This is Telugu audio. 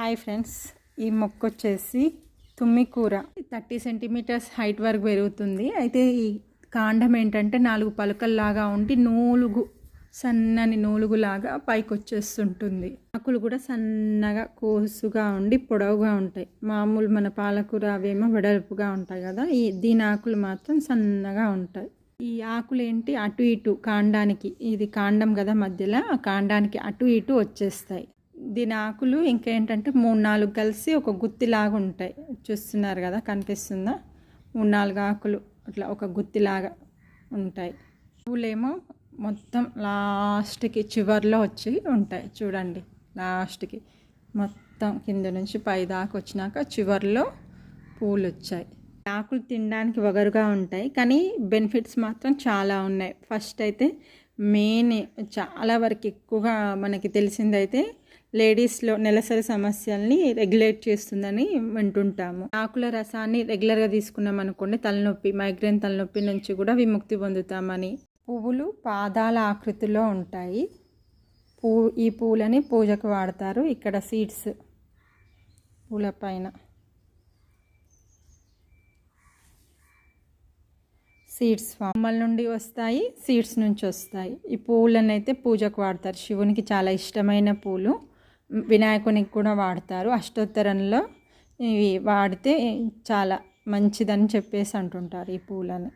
హాయ్ ఫ్రెండ్స్ ఈ మొక్క వచ్చేసి తుమ్మి కూర. థర్టీ సెంటీమీటర్స్ హైట్ వరకు పెరుగుతుంది. అయితే ఈ కాండం ఏంటంటే నాలుగు పలకల్లాగా ఉండి నూలుగు సన్నని నూలుగులాగా పైకి వచ్చేస్తుంటుంది. ఆకులు కూడా సన్నగా కోసుగా ఉండి పొడవుగా ఉంటాయి. మామూలు మన పాలకూర అవేమో వెడల్పుగా ఉంటాయి కదా ఈ దీని ఆకులు మాత్రం సన్నగా ఉంటాయి. ఈ ఆకులు ఏంటి? అటు ఇటు కాండానికి ఇది కాండం కదా మధ్యలో ఆ కాండానికి అటు ఇటు వచ్చేస్తాయి. దీని ఆకులు ఇంకేంటంటే మూడు నాలుగు కలిసి ఒక గుత్తిలాగా ఉంటాయి. చూస్తున్నారు కదా కనిపిస్తుందా? మూడు నాలుగు ఆకులు అట్లా ఒక గుత్తిలాగా ఉంటాయి. పూలేమో మొత్తం లాస్ట్కి చివర్లో వచ్చి ఉంటాయి. చూడండి లాస్ట్కి మొత్తం కింద నుంచి పై దాకా వచ్చినాక చివర్లో పూలు వచ్చాయి ఆకులు తినడానికి వగరుగా ఉంటాయి కానీ బెనిఫిట్స్ మాత్రం చాలా ఉన్నాయి. ఫస్ట్ అయితే మెయిన్ చాలా వరకు ఎక్కువగా మనకి తెలిసిందైతే లేడీస్లో నెలసరి సమస్యల్ని రెగ్యులేట్ చేస్తుందని వింటుంటాము. ఆకుల రసాన్ని రెగ్యులర్గా తీసుకున్నాం అనుకోండి తలనొప్పి మైగ్రేన్ తలనొప్పి నుంచి కూడా విముక్తి పొందుతామని. పువ్వులు పాదాల ఆకృతిలో ఉంటాయి. పూ ఈ పూలని పూజకు వాడతారు. ఇక్కడ సీడ్స్ పూల పైన. సీడ్స్ కొమ్మల నుండి వస్తాయి సీడ్స్ నుంచి వస్తాయి. ఈ పూలను అయితే పూజకు వాడతారు. శివునికి చాలా ఇష్టమైన పూలు. వినాయకునికి కూడా వాడతారు. అష్టోత్తరంలో ఇవి వాడితే చాలా మంచిదని చెప్పేసి అంటుంటారు ఈ పూలను.